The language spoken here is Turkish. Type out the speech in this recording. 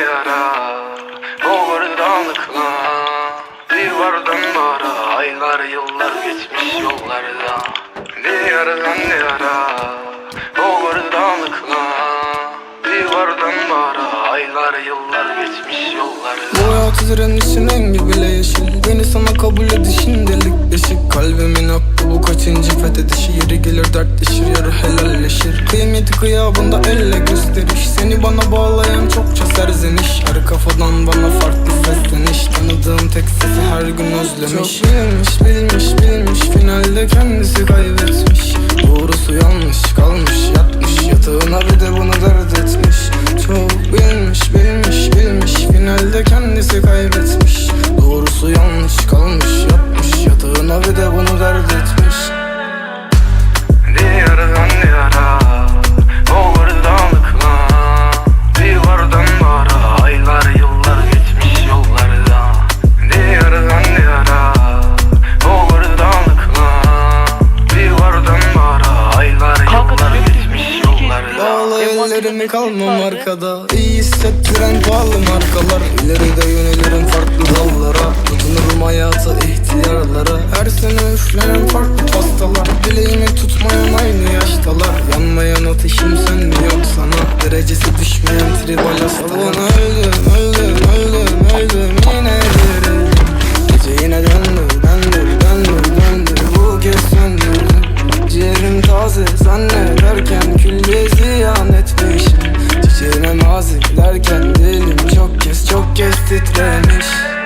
yara O vardanlıkla Bir vardan bara Aylar yıllar geçmiş yollarda. Bir yaradan yara. O vardanlıkla Bir vardan bara Aylar yıllar geçmiş yollarda. Bu hayat direnişin rengi bile yeşil. Beni sana kabul edişin delik deşik. Kalbimin hakkı bu kaçıncı fethedişi Yeri gelir yarı helalleşir Kıymeti kıyabında elle gösteriş. Seni bana bağlayan çokça serzeniş. Her kafadan bana farklı sesleniş. Tanıdığım tek sesi her gün özlemiş. Çok bilmiş bilmiş bilmiş. Finalde kendisi kaybetmiş. Doğrusu yanlış kalmış yatmış. Yatağına bir de bunu dert etmiş. Çok bilmiş bilmiş bilmiş. Finalde kendisi kaybetmiş. Doğrusu yanlış kalmış yatmış. Yatağına bir de bunu Bağla ellerimi kalmam arkada İyi hissettiren pahalı markalar. İleride yönelirim farklı dallara. Tutunurum hayata ihtiyarlara. Her sene üflenen farklı pastalar. Bileğimi tutmayan aynı yaştalar. Yanmayan ateşim sönmüyor sana. Derecesi düşmeyen tribal hastalar. Bana titremiş